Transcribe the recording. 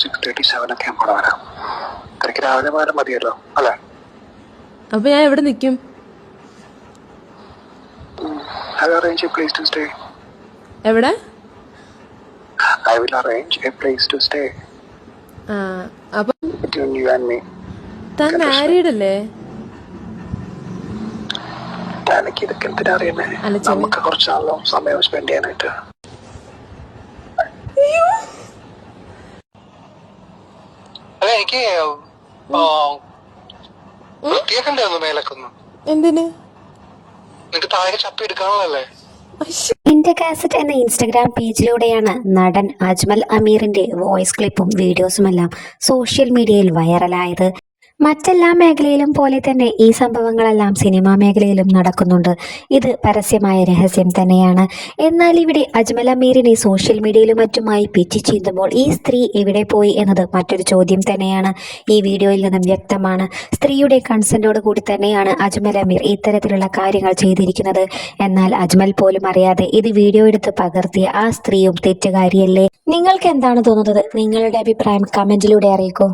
Six thirty seven ഒക്കെ ആകുമ്പോൾ വരാം. തനിക്ക് രാവിലെ പോയാലും മതിയല്ലോ അല്ലേ? അപ്പൊ ഞാൻ എവിടെ നിൽക്കും I arrange a place to stay എവിടെ? I will arrange a place to stay ആ അപ്പൊ യു ആൻഡ് മീ താൻ മാരീഡ് അല്ലേ എനിക്ക് ഇതൊക്കെ എന്തിനാ അറിയുന്നേ? അല്ല, നമുക്ക് കുറച്ചാണല്ലോ സമയം സ്പെൻഡ് ചെയ്യാനായിട്ട് അല്ല എനിക്ക് വൃത്തിയാക്കണ്ടേ ഒന്ന് മേലക്കൊന്ന്? എന്തിന്? നിനക്ക് താഴെ ചപ്പി എടുക്കാനുള്ളല്ലേ ഇന്ത്യ കാസറ്റ് എന്ന ഇൻസ്റ്റഗ്രാം പേജിലൂടെയാണ് നടൻ അജ്മൽ അമീറിന്റെ വോയിസ് ക്ലിപ്പും വീഡിയോസുമെല്ലാം സോഷ്യൽ മീഡിയയിൽ വൈറലായത്. മറ്റെല്ലാ മേഖലയിലും പോലെ തന്നെ ഈ സംഭവങ്ങളെല്ലാം സിനിമാ മേഖലയിലും നടക്കുന്നുണ്ട്. ഇത് പരസ്യമായ രഹസ്യം തന്നെയാണ്. എന്നാൽ ഇവിടെ അജ്മൽ അമീറിനെ സോഷ്യൽ മീഡിയയിലും മറ്റുമായി പിച്ചി ചീന്തുമ്പോൾ ഈ സ്ത്രീ എവിടെ പോയി എന്നത് മറ്റൊരു ചോദ്യം തന്നെയാണ്. ഈ വീഡിയോയിൽ നിന്നും വ്യക്തമാണ്. സ്ത്രീയുടെ കൺസെന്റോട് കൂടി തന്നെയാണ് അജ്മൽ അമീർ ഇത്തരത്തിലുള്ള കാര്യങ്ങൾ ചെയ്തിരിക്കുന്നത്. എന്നാൽ അജ്മൽ പോലും അറിയാതെ ഇത് വീഡിയോ എടുത്ത് പകർത്തിയ ആ സ്ത്രീയും തെറ്റുകാരിയല്ലേ? നിങ്ങൾക്ക് എന്താണ് തോന്നുന്നത്? നിങ്ങളുടെ അഭിപ്രായം കമന്റിലൂടെ അറിയിക്കൂ.